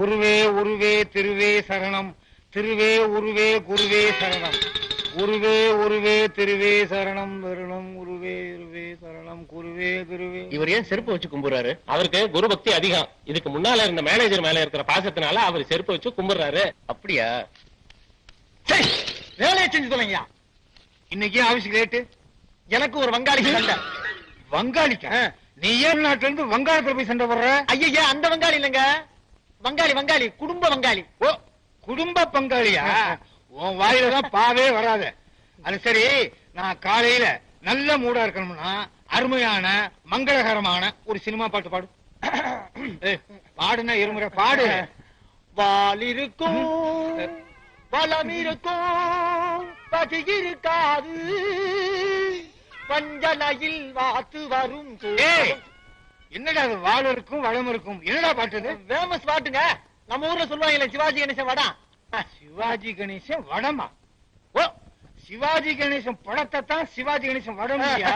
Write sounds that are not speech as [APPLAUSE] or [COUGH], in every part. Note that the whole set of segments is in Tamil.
உருவே உருவே திருவே சரணம். திருவே உருவே குருவே சரணம். உருவே உருவே திருவே சரணம். வருணம் உருவே உருவே சரணம். குருவே குருவே. இவர் ஏன் செருப்பு வச்சு கும்பிடுறாரு அவருக்கு குரு பக்தி அதிகம். இதுக்கு முன்னால இருந்த மேனேஜர் மேல இருக்கிற பாசத்தினால அவர் செருப்பு வச்சு கும்பிடுறாரு அப்படியா? வேலையை செஞ்சு தொலைங்கயா இன்னைக்கு ஆபீஸ்க்கு லேட்டு எனக்கு ஒரு வங்காளி சண்டை. வங்காளிக்கா? நீ ஏன் நாட்டுல இருந்து வங்காளத்துல போய் சண்டை போடுற? ஐயா அந்த வங்காளி இல்லைங்க. வங்காளி வங்காளி குடும்ப வங்காளி. ஓ குடும்ப பங்காளியா? உன் வாயில தான் பாவே வராத. அது சரி நான் காலையில நல்ல மூடா இருக்கணும்னா அருமையான மங்களகரமான ஒரு சினிமா பாட்டு பாடு. [COUGHS] பாடுனா இருமுறை பாடு. வால் இருக்கும் வளம் இருக்கும் பசி இருக்காது. வஞ்சனையில் வாத்து வரும் என்னடா அது இருக்கும் வளம் இருக்கும்? என்னடா பாட்டு ஃபேமஸ் பாட்டுங்க நம்ம ஊர்ல சொல்லுவாங்கல்ல சிவாஜி கணேசன் வடா. சிவாஜி கணேசன் வடமா? ஓ சிவாஜி கணேசன் படத்தை தான் சிவாஜி கணேசன் வடமையா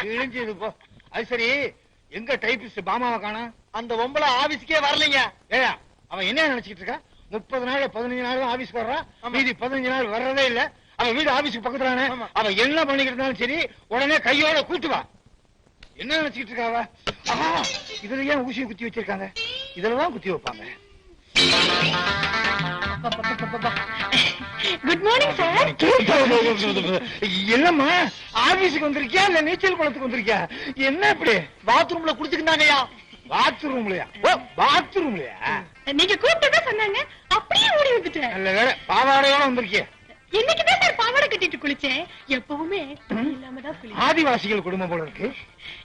கிழிஞ்சது போ. அது சரி எங்க டைபிஸ்ட் பாமாவை காணோம் அந்த ஒம்பளை ஆபீஸ்க்கே வரலைங்க. ஏயா அவன் என்ன நினைச்சிட்டு இருக்கா? முப்பது நாள் பதினஞ்சு நாள் ஆபீஸ்க்கு வர்றான் மீதி பதினஞ்சு நாள் வர்றதே இல்ல. அவன் வீடு ஆபீஸ்க்கு பக்கத்துலானே. அவன் என்ன பண்ணிக்கிட்டு இருந்தாலும் சரி உடனே கையோட கூட்டு வா. என்ன நினைச்சிட்டு இருக்கா அவ? ஆஹா, இதுல ஏன் ஊசியை குத்தி வச்சிருக்காங்க? இதுலதான் குத்தி வைப்பாங்க. குட் மார்னிங் சார் என்னம்மா ஆபீஸுக்கு வந்திருக்கியா? இல்ல நீச்சல் குளத்துக்கு வந்திருக்கியா? என்ன இப்படி? பாத்ரூம்ல குடிச்சுக்கிட்டாங்கய்யா. பாத்ரூம்லயா ஓ பாத்ரூம்லயா நீங்க கூப்பிட்டதா சொன்னாங்க. அப்படியே ஓடி வந்துட்டேன். பாவாடையோட வந்திருக்கிய. இன்னைக்குதான் சார் பாவாடை கட்டிட்டு குளிச்சேன். எப்பவுமே துணி இல்லாம தான் குளிப்பேன். ஆதிவாசிகள் குடும்பம் போல இருக்கு.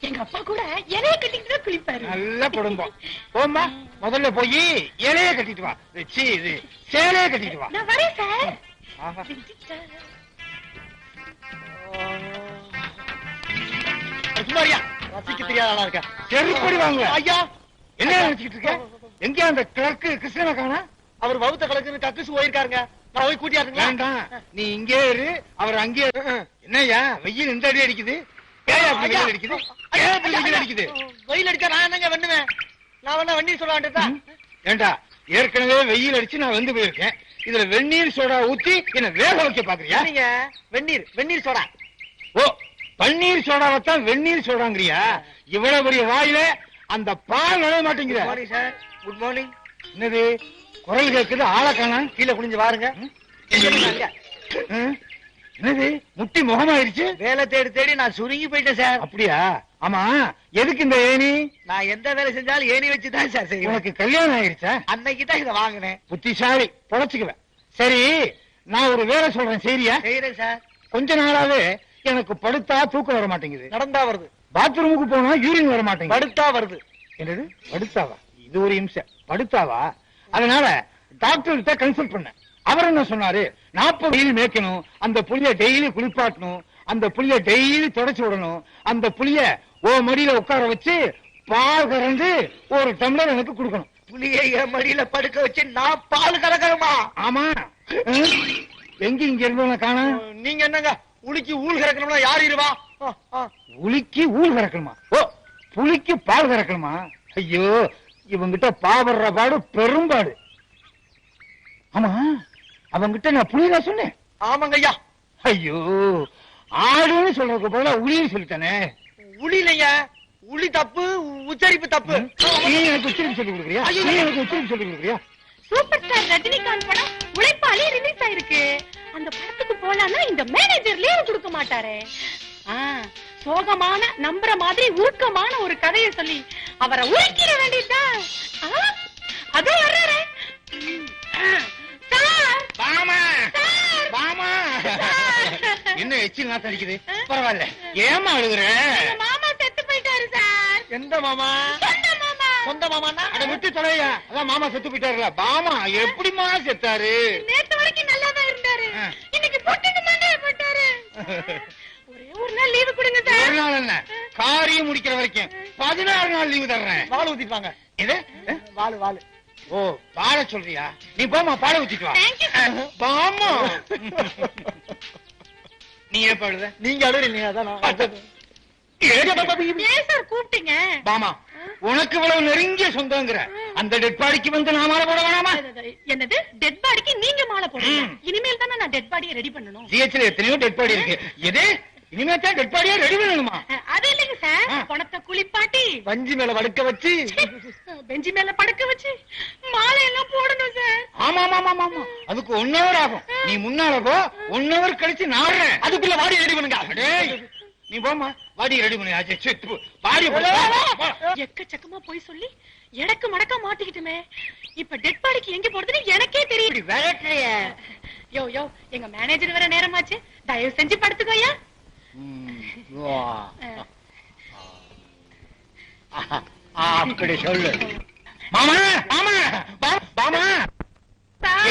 எங்க அப்பா கூட இலைய கட்டிட்டு தான் குளிப்பாரு. நல்ல குடும்பம். போம்மா முதல்ல போய் இலைய கட்டிட்டு வா. சி இது சேலைய கட்டிட்டு வா. நான் வரேன் சார் ஆஹா. சுமாரியா ரசிக்க தெரியாத ஆளா இருக்க? செருப்படி வாங்க ஐயா. என்ன நினைச்சிட்டு இருக்க? எங்க அந்த கிழக்கு கிருஷ்ணனை காணா? அவர் வவுத்த கலக்குன்னு கக்குசு போயிருக்காருங்க. நான் போய் கூட்டியாருங்களா வேண்டாம். நீ இங்கே இரு. அவர் அங்கே. என்னய்யா வெயில் இந்த அடி அடிக்குது. வெயில் அடிக்குது? வெயில் அடிக்குது? வெயில் அடிக்க நான் என்னங்க பண்ணுவேன் நான் வேணா வண்டி சொல்ல வேண்டியதா ஏண்டா ஏற்கனவே வெயில் அடிச்சு நான் வந்து போயிருக்கேன். இதுல வெந்நீர் சோடா ஊத்தி என்ன வேக வைக்க பாக்குறியா? நீங்க வெந்நீர் வெந்நீர் சோடா. ஓ பன்னீர் சோடாவைத்தான் வெந்நீர் சோடாங்கிறியா? இவ்வளவு பெரிய வாயில அந்த பால் நுழைய மாட்டேங்குத மார்னிங் சார் குட் மார்னிங் என்னது? குரல் கேக்குது ஆளை காணா கீழே குனிஞ்சு பாருங்க என்னது? முட்டி முகமாயிருச்சு வேலை தேடி தேடி நான் சுருங்கி போயிட்டேன் சார். அப்படியா? ஆமா எதுக்கு இந்த ஏணி? நான் எந்த வேலை செஞ்சாலும் ஏணி வச்சு தான் சார் செய்வேன். உனக்கு கல்யாணம் ஆயிருச்சா? அன்னைக்கு தான் இதை வாங்கினேன். புத்திசாலி பொழைச்சுக்குவேன். சரி நான் ஒரு வேலை சொல்றேன் சரியா செய்யறேன் சார். கொஞ்ச நாளாவே எனக்கு படுத்தா தூக்கம் வர மாட்டேங்குது. நடந்தா வருது. பாத்ரூமுக்கு போனா யூரின் வர மாட்டேங்குது. படுத்தா வருது. என்னது? படுத்தாவா? இது ஒரு இம்சை படுத்தாவா? அதனால டாக்டர் கிட்ட கன்சல்ட் பண்ணேன். அவர் என்ன சொன்னாரு? நாற்பது டெய்லி மேய்க்கணும் அந்த புளிய டெய்லி குளிப்பாட்டணும் அந்த புளிய டெய்லி தொடச்சு விடணும் அந்த புளிய ஓ மடியில உட்கார வச்சு பால் கறந்து ஒரு டம்ளர் எனக்கு கொடுக்கணும். புளியை என் மடியில படுக்க வச்சு நான் பால் கலக்கணுமா ஆமா? எங்க இங்க இருந்தவன காண? நீங்க என்னங்க? உலுக்கி ஊல் கறக்கணும்னா யார் இருவா. உலுக்கி ஊல் கறக்கணுமா? ஓ புளிக்கு பால் கறக்கணுமா? ஐயோ இவங்கிட்ட பாவடுற பாடு பெரும்பாடு. ஆமா அவங்கிட்ட நான் புளியா சொன்னேன். ஆமாங்க ஐயா ஐயோ ஆடுன்னு சொல்றதுக்கு பதிலா உளின்னு சொல்லிட்டானே. உளி இல்லைங்க உளி தப்பு உச்சரிப்பு தப்பு. நீ எனக்கு உச்சரிப்பு சொல்லி கொடுக்குறியா? நீ எனக்கு உச்சரிப்பு சொல்லி கொடுக்குறியா? சூப்பர் ஸ்டார் ரஜினிகாந்த் படம் உழைப்பாளி ரிலீஸ் ஆயிருக்கு. அந்த படத்துக்கு போலான்னா இந்த மேனேஜர் லீவ் கொடுக்க மாட்டாரே. சோகமான நம்புற மாதிரி உருக்கமான ஒரு கதையை சொல்லி அவரை உருக்கிட வேண்டியதுதான். அதோ வர்றாரே. என்ன எச்சில் நாத்தம் அடிக்குது? பரவாயில்ல. ஏமா அழுகுற? மாமா செத்து போயிட்டாரு சார். எந்த மாமா? சொந்த மாமா. மாமான்னா? அட விட்டு தொலையா. அதான் மாமா செத்து போயிட்டாருல. பாமா எப்படிமா செத்தாரு? நேத்து வரைக்கும் நல்லா தான் இருந்தாரு. இன்னைக்கு போட்டுட்டு போட்டாரு. [LAUGHS] நாள் என்ன காரியம் முடிக்கிற வரைக்கும் பதினாறு நாள் லீவு தர்றேன். வாழை ஊத்திட்டு இது? வாழு வாழு ஓ பாட சொல்றியா? நீ போமா பாட ஊத்திட்டு வா. பாமா [LAUGHS] நீ ஏன் பாடுத நீங்க அழுறீங்க கூப்பிட்டீங்க? பாமா உனக்கு இவ்வளவு நெருங்கிய சொந்தங்கிற. அந்த டெட் பாடிக்கு வந்து நான் மாலை போட வேணாமா? என்னது? டெட் பாடிக்கு நீங்க மாலை போடுங்க. இனிமேல் தானே நான் டெட் பாடியை ரெடி பண்ணணும்? ஜிஹெச்ல எத்தனையோ டெட் பாடி இருக்கு. எது? இனிமே தான் டெட் பாடியா ரெடி பண்ணணுமா அது இல்லைங்க சார். பணத்தை குளிப்பாட்டி. வஞ்சி மேல வடுக்க வச்சு. பெஞ்சு மேல படுக்க வச்சு. மாலை எல்லாம் போடணும் சார். ஆமா ஆமா ஆமா ஆமா. அதுக்கு ஒன் ஹவர் ஆகும். நீ முன்னால போ. ஒன் ஹவர் கழிச்சு நாடுறேன் அதுக்குள்ள வாடி ரெடி பண்ணுங்க. நீ போமா பாடி ரெடி பண்ணி ஆச்சு சே, து, பாடி போடு. போ. எக்கச்சக்கமா போய் சொல்லி எடக்கு மடக்கா மாட்டிக்கிட்டுமே. இப்ப டெட் பாடிக்கு எங்க போறதுன்னு எனக்கே தெரியும். யோ யோ எங்க மேனேஜர் வேற நேரமாச்சு. தயவு செஞ்சு படுத்துக்கோயா ம், வா. ஆஹா, அப்படி சொல்லு மாமா மாமா மாமா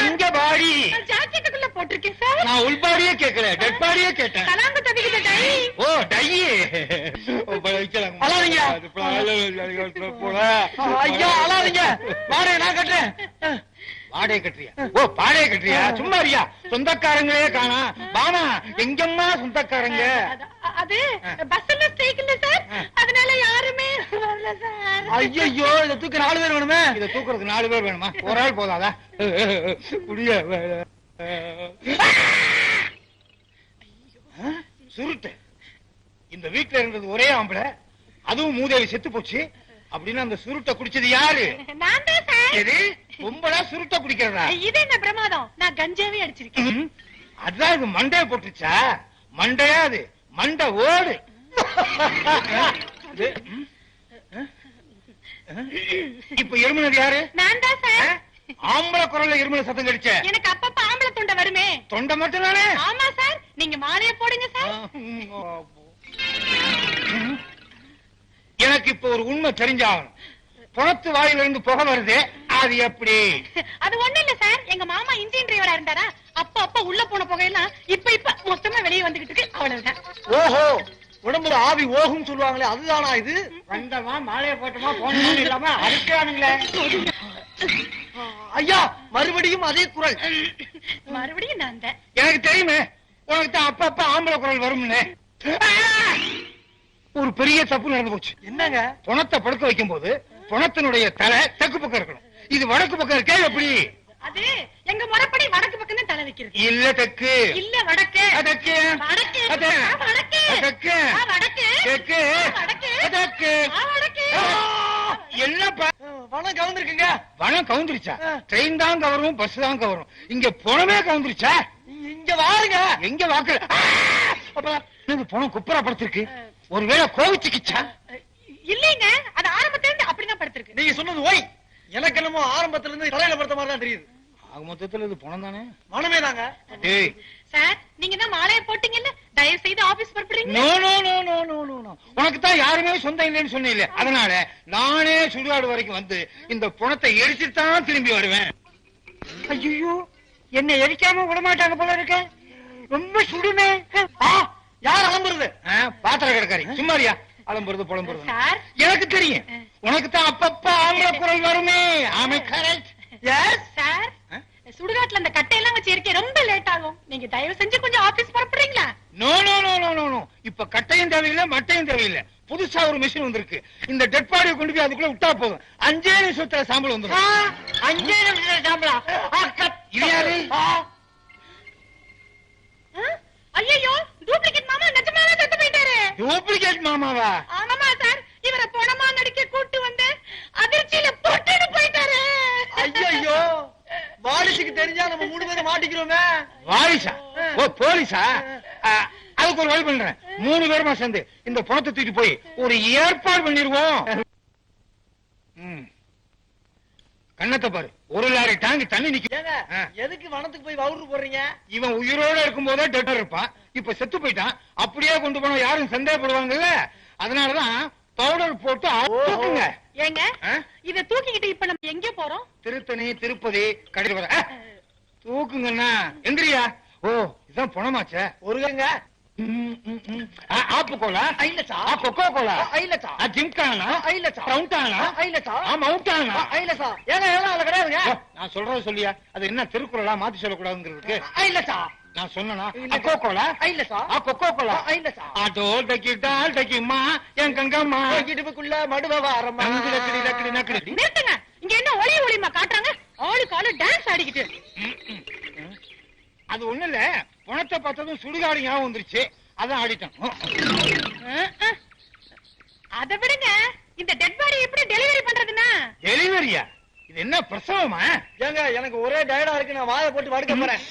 எங்க பாடி ஜாக்கெட்டுக்குள்ள போட்டிருக்கேன் சார் நான் உள் பாடியே கேட்கல டெட் பாடியே கேட்டேன் கலாங்க தவிக்கிட்ட டை ஓ டையி அழாதீங்க. ஐயா அழாதீங்க வாடகை நான் கட்டுறேன் வாடகை கட்டுறியா? ஓ பாடையை கட்டுறியா? சும்மா இருயா சொந்தக்காரங்களே காணா. பாமா எங்கம்மா சொந்தக்காரங்க? அது- பஸ்ல ஸ்ட்ரைக் இல்ல சார். அதனால யாருமே வரல சார். ஐயோ இதை தூக்க நாலு பேர் வேணுமே? இத தூக்குறதுக்கு நாலு பேர் வேணுமா? ஒரு ஆள் போதாதா? முடிய சுருட்டு. இந்த வீட்டுல இருந்தது ஒரே ஆம்பளை. அதுவும் மூதேவி செத்து போச்சு. அப்படின்னு அந்த சுருட்டை குடிச்சது யாரு? நான் தான் சார். பொம்பளை சுருட்டை குடிக்கிறதா? இது என்ன பிரமாதம்? நான் கஞ்சாவே அடிச்சிருக்கேன். அதான் இது மண்டைய போட்டுச்சா மண்டையா அது? மண்டை ஓடு. [LAUGHS] இப்ப எருமினது யாரு? நான் தான் சார். ஆம்பளை குரல்ல எருமின சத்தம் கடிச்ச? எனக்கு அப்பப்ப ஆம்பளை தொண்டை வருமே. தொண்டை மட்டும் தானே? ஆமா சார். நீங்க மாலைய போடுங்க சார். எனக்கு இப்ப ஒரு உண்மை தெரிஞ்சாகணும். புறத்து வாயில இருந்து புகை வருது. அது எப்படி? [LAUGHS] அது ஒண்ணு இல்ல சார். எங்க மாமா இன்ஜின் டிரைவரா இருந்தாரா? அப்ப அப்ப உள்ள போன புகையெல்லாம் இப்ப இப்ப மொத்தமா வெளியே வந்துகிட்டு இருக்கு. அவ்வளவுதான். ஓஹோ! உடம்புல ஆவி ஓகும் சொல்லுவாங்களே அதுதானா இது? வந்தமா மாலையை போட்டோமா போனோமா இல்லாம அடிக்கிறானுங்களே. ஐயா மறுபடியும் அதே குரல். மறுபடியும் நான் தான். எனக்கு தெரியுமே உனக்கு தான் அப்ப அப்ப ஆம்பளை குரல் வரும்னு. ஒரு பெரிய தப்பு நடந்து போச்சு. என்னங்க? பணத்தை படுக்க வைக்கும் போது பணத்தினுடைய தலை தெற்கு பக்கம் இருக்கணும் இது வடக்கு பக்கம் இருக்கே எப்படி? அது எங்க முறைப்படி வடக்கு பக்கம் தலை வைக்கிறது. இல்ல தெற்கு. இல்ல வடக்கு. அதற்கு வடக்கு. வடக்கு. வடக்கு. என்னப்பா பணம் கலந்துருக்குங்க பணம் கவுந்துருச்சா. ட்ரெயின் தான் கவரும் பஸ் தான் கவரும். இங்க பணமே கவுந்துருச்சா? இங்க வாருங்க. எங்க வாக்கு! அப்ப இது பணம் குப்புறா படுத்திருக்கு? ஒருவேளை கோவிச்சுக்கிச்சா? இல்லைங்க. அது ஆரம்பத்துல இருந்து அப்படிதான் படுத்திருக்கு. நீங்க சொன்னது ஓய். எனக்கு என்னமோ ஆரம்பத்துல இருந்து தலையில படுத்த மாதிரி தான் தெரியுது. ஆக மொத்தத்துல இது பணம் தானே? மனமே தாங்க. டேய். சார் நீங்க தான் மாலையை போட்டீங்கல்ல தயவு செய்து office புறப்படுறீங்க no no no no no no no உனக்கு தான் யாருமே சொந்தம் இல்லைன்னு சொன்னீங்க அதனால நானே சுடுகாடு வரைக்கும் வந்து இந்த பணத்தை எரிச்சுட்டு தான் திரும்பி வருவேன். ஐயோ என்ன எரிக்காம விட மாட்டாங்க போல இருக்க. ரொம்ப சுடுமே. ஆ, யார் அலம்புறது? ஆ, பாத்திர கிடக்காரி சும்மாரியா அலம்புறது புலம்புறது. எனக்கு தெரியும். உனக்கு தான் அப்பப்ப ஆம்பளை குரல் வருமே. ஆமை கரெக்ட் எஸ் சார்? சுடுகாட்டுல அந்த கட்டையெல்லாம் வச்சு இருக்க ரொம்ப லேட் ஆகும். நீங்க தயவு செஞ்சு கொஞ்சம் office புறப்படுறீங்களா? No no no no no no இப்ப கட்டையும் தேவையில்லை மட்டையும் தேவையில்லை. புதுசா ஒரு மிஷின் வந்திருக்கு. இந்த டெட் பாடியை கொண்டு போய் அதுக்குள்ள விட்டா போதும். அஞ்சே நிமிஷத்துல சாம்பல் வந்துடும் அஞ்சே நிமிஷம் சாப்பிடலாம் இது யாரு ஐயோ டூப்ளிகேட் மாமா நிஜமாவே செத்து போயிட்டாரு டூப்ளிகேட் மாமாவா ஆமாமா சார் இவரை பணமா நடிக்க கூட்டு வந்து அதிர்ச்சியில போட்டுட்டு போயிட்டாரு ஐயோ வாரிசுக்கு தெரிஞ்சா நம்ம மூணு பேரும் மாட்டிக்கிறோமே. வாரிசா? ஓ போலீஸா? அதுக்கு ஒரு வழி பண்றேன். மூணு பேருமா சேர்ந்து இந்த பணத்தை தூக்கி போய் ஒரு ஏற்பாடு பண்ணிருவோம் ம். கண்ணத்தை பாரு. ஒரு லாரி டாங்கி தண்ணி நிக்க. எதுக்கு வனத்துக்கு போய் வவுறு போடுறீங்க? இவன் உயிரோட இருக்கும் போதே டெட்டர் இருப்பான். இப்ப செத்து போயிட்டான். அப்படியே கொண்டு போனா யாரும் சந்தேகப்படுவாங்கல்ல? அதனாலதான் பவுடர் போட்டு தூக்குங்க. ஏங்க? இத தூக்கிக்கிட்டு இப்ப நம்ம எங்க போறோம்? திருத்தணி திருப்பதி கடையில் வர தூக்குங்கண்ணா. எந்திரியா? ஓ இதான் பணமாச்சே. ஒருங்க ஆப்பு கோலா? ஐலச்சா ஆ, கொக்கோ கோலா? ஐலச்சா ஆ, ஜிம்கானா ஐலச்சா ரவுண்டானா ஐலச்சா ஆ, மவுண்டானா ஐலச்சா ஏங்க எவ்வளவு அதுல கிடையாதுங்க நான் சொல்றத சொல்லியா? அது என்ன திருக்குறளா? மாத்தி சொல்லக்கூடாதுங்கிறதுக்கு. ஐலச்சா நான் சொன்னா இல்ல. அக்கோ கோலா ஐலச்சா ஆ கொக்கோ கோலா ஐலச்சா ஆட்டோ டக்கி டால் டக்கிம்மா என் கங்கம்மா. இடுப்புக்குள்ள மடுவ வாரம்மா. நங்கு லக்கடி லக்கடி நக்கடி. நிறுத்துங்க. இங்க என்ன ஒளி ஒளிமா காட்டுறாங்க? ஆளு டான்ஸ் ஆடிக்கிட்டு. அது ஒண்ணு இல்ல. பணத்தை பார்த்ததும் சுடுகாடு ஞாபகம் வந்துருச்சு. அதான் ஆடிட்டேன் அஹ். அத விடுங்க. இந்த டெட் பாடி எப்படி டெலிவரி பண்றதுன்னா? டெலிவரியா இது என்ன பிரசவமா? ஏங்க எனக்கு ஒரே டயர்டா இருக்கு. நான் வாயை போட்டு வடுக்க போறேன்.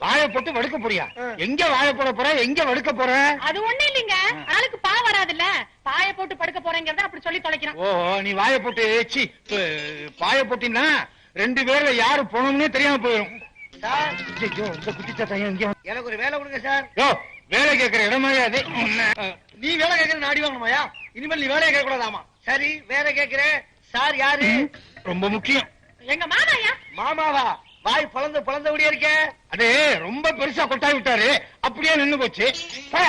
வாழை போட்டு வடுக்க போறியா. எங்க வாழை போட போற? எங்க வடுக்க போற? அது ஒண்ணு இல்லைங்க. ஆளுக்கு பா வராதுல்ல. பாய போட்டு படுக்க போறேங்கிறத அப்படி சொல்லி தொலைக்கிறான் ஓ நீ வாயை போட்டு சி பாய போட்டினா ரெண்டு பேர்ல யாரு போனோம்னே தெரியாம போயிடும் சார். ஐயோ இந்த குட்டிச்சாட்டம் எங்க எனக்கு ஒரு வேலை கொடுங்க சார். யோ வேலை கேட்கிற இடமா அது நீ வேலை கேட்கற நான் அடி வாங்கணுமாயா? இனிமேல் நீ வேலையை கேட்க கூடாதாமா சரி வேலை கேட்கிறேன். சார் யாரு? ரொம்ப முக்கியம். எங்க மாமாயா? மாமாவா? வாய் பழந்து பழந்தபடியே இருக்க? அது ரொம்ப பெருசா கொட்டாய் விட்டாரு. அப்படியே நின்னு போச்சு. இல்ல.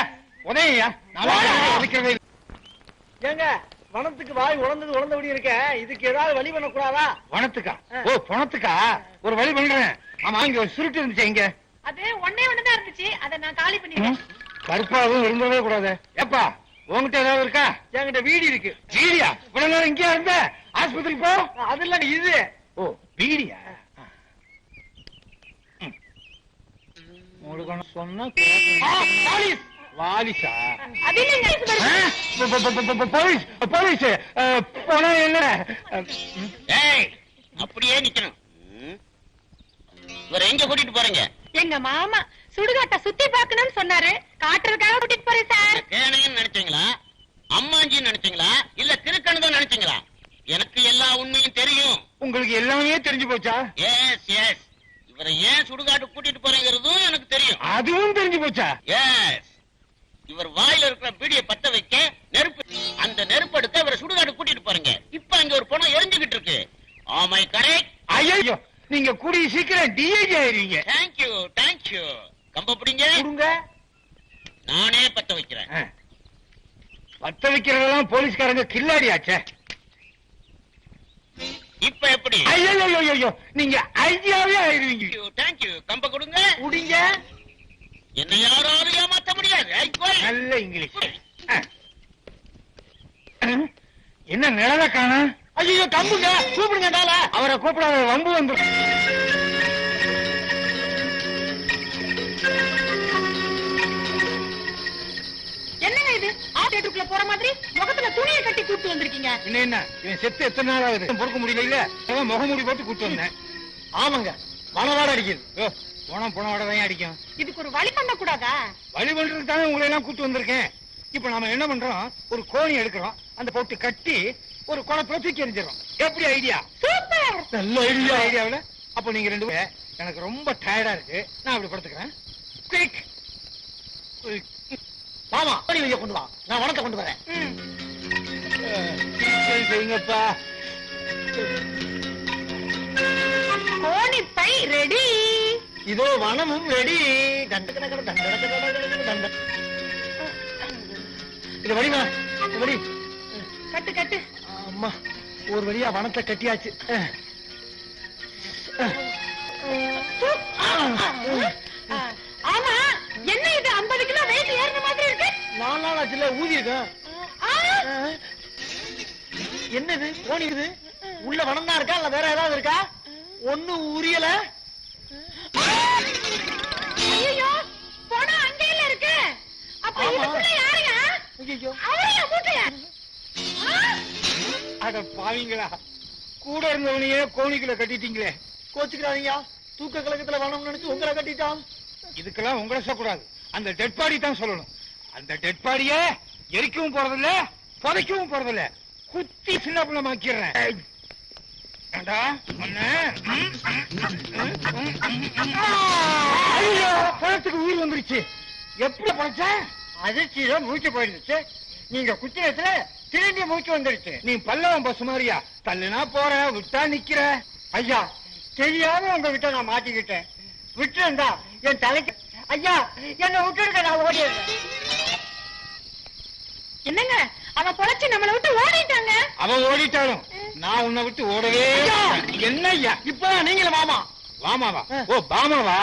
ஏங்க வனத்துக்கு வாய் உழந்தது உழந்தபடி இருக்க. இதுக்கு ஏதாவது வழி பண்ணக்கூடாதா? பணத்துக்கா. ஓ பணத்துக்கா ஒரு வழி பண்றேன். ஆமா இங்க ஒரு சுருட்டு இருந்துச்சு இங்க. அது ஒண்ணே ஒண்ணுதான் இருந்துச்சு. அத நான் காலி பண்ணிட்டேன் கருப்பாவும் இருந்தவே கூடாது. ஏப்பா உன்கிட்ட ஏதாவது இருக்கா? என்கிட்ட வீடு இருக்கு. பீடியா? இவ்வளவு நேரம் இங்கே இருந்த? ஆஸ்பத்திரி போ. அது இல்ல இது. ஓ பீடியா? முழுகணும் சொன்னா வாலிசா? போலீஸ். போலீஸ். போனா என்ன? அப்படியே நிக்கணும். இவரை எங்க கூட்டிட்டு போறீங்க? எங்க மாமா சுடுகாட்ட சுத்தி பார்க்கணும்னு சொன்னாரு. காட்டுறதுக்காக கூட்டிட்டு போறேன் சார். கேணையன்னு நினைச்சீங்களா? அம்மாஞ்சின்னு நினைச்சீங்களா? இல்ல திருக்கணுதான் நினைச்சீங்களா? எனக்கு எல்லா உண்மையும் தெரியும். உங்களுக்கு எல்லாமே தெரிஞ்சு போச்சா? எஸ் எஸ் இவரை ஏன் சுடுகாட்டு கூட்டிட்டு போறீங்கிறதும் எனக்கு தெரியும். அதுவும் தெரிஞ்சு போச்சா? எஸ் இவர் வாயில இருக்கிற பீடியை பத்த வைக்க நெருப்பு அந்த நெருப்பு எடுக்க இவரை சுடுகாட்டு கூட்டிட்டு போறீங்க. இப்ப அங்க ஒரு பணம் எரிஞ்சுகிட்டு இருக்கு. ஆமை கரெக்ட் ஐயோ நீங்க கூடிய சீக்கிரம் டிஐஜி ஆயிருவீங்க. தேங்க்யூ தேங்க்யூ கம்ப பிடிங்க. கொடுங்க. நானே பத்த வைக்கிறேன். பத்த வைக்கிறதெல்லாம் போலீஸ்காரங்க கில்லாடியாச்சே இப்ப எப்படி? ஐயோ ஐயோ நீங்க ஐயாவே ஆயிருவீங்க தேங்க்யூ கம்ப கொடுங்க. குடிங்க. என்ன யாராலும் ஏமாத்த முடியாது. நல்ல இங்கிலீஷ். என்ன நிழல காணா? ஐயோ கம்புங்க. கூப்பிடுங்க அவரை கூப்பிடாத வம்பு வந்துரும். ஆட்டேட்டுக்குள்ள போற மாதிரி முகத்துல துணியை கட்டி கூட்டு வந்திருக்கீங்க. என்ன என்ன? இவன் செத்து எத்தனை நாள் ஆகுது? பொறுக்க முடியல அதான் முகமூடி போட்டு கூட்டு வந்தேன். ஆமாங்க. மனவாட அடிக்குது. போனா போன விட தான் அடிக்கும்? இதுக்கு ஒரு வழி பண்ண கூடாதா? வழி பண்றதுக்கு தானே உங்களை எல்லாம் கூட்டு வந்திருக்கேன். இப்ப நாம என்ன பண்றோம்? ஒரு கோணி எடுக்கிறோம். அந்த போட்டு கட்டி ஒரு குளத்துல தூக்கி எறிஞ்சிடறோம். எப்படி ஐடியா சூப்பர்! நல்ல ஐடியா ஐடியாவில் அப்போ நீங்க ரெண்டு பேரும் எனக்கு ரொம்ப டயர்டா இருக்கு. நான் அப்படி படுத்துக்கிறேன். குயிக் மாமா கோணி வைக்க கொண்டு வா. நான் வனத்தை கொண்டு வரேன் செய்யுங்கப்பா. கோணி பை ரெடி. இதோ வனமும் ரெடி. தண்ட கட கட தண்ட கட கட கட கட தண்ட இது வடிமா வடி. கட்டு கட்டு. அம்மா ஒரு வழியா வனத்தை கட்டியாச்சு. ஊதி. என்னது? கோணி இது? உள்ள வனம் தான் இருக்கா? இல்ல வேற ஏதாவது இருக்கா? ஒண்ணு உரியல? அட பாவீங்களா. கூட இருந்தவனையே கோணிக்குள்ள கட்டிட்டீங்களே. கோச்சுக்கிறாதீங்க தூக்க கலக்கத்துல வனம் நினைச்சு உங்களை கட்டிட்டான் இதுக்கெல்லாம் உங்களை சொல்லக்கூடாது. அந்த டெட் பாடி தான் சொல்லணும். அந்த டெட் பாடிய எரிக்கவும் போறதில்ல புதைக்கவும் போறதில்ல. குத்தி சின்ன பிள்ளமாக்கிறேன் ஏண்டா, உன்னை, ம், ம், ம், ம், ம். ஐயோ, பழத்துக்கு உயிர் வந்துருச்சு. எப்படி பழச்ச? அதிர்ச்சியில மூச்சு போயிடுச்சு. நீங்க குத்திரத்துல திரும்பி மூச்சு வந்துருச்சு. நீ பல்லவன் பஸ் மாதிரியா? தள்ளுனா போற விட்டா நிக்கிற. ஐயா தெரியாம உங்ககிட்ட நான் மாட்டிக்கிட்டேன். விட்டுருந்தா என் தலைக்கு ஐயா என்ன விட்டுருக்க நான் ஓடிடுறேன். என்னங்க? அவன் பொழைச்சு நம்மளை விட்டு ஓடிட்டாங்க. அவன் ஓடிட்டாலும் நான் உன்னை விட்டு ஓடவே! என்ன ஐயா? இப்ப நீங்களும் மாமா வாமாவா? ஓ பாமாவா?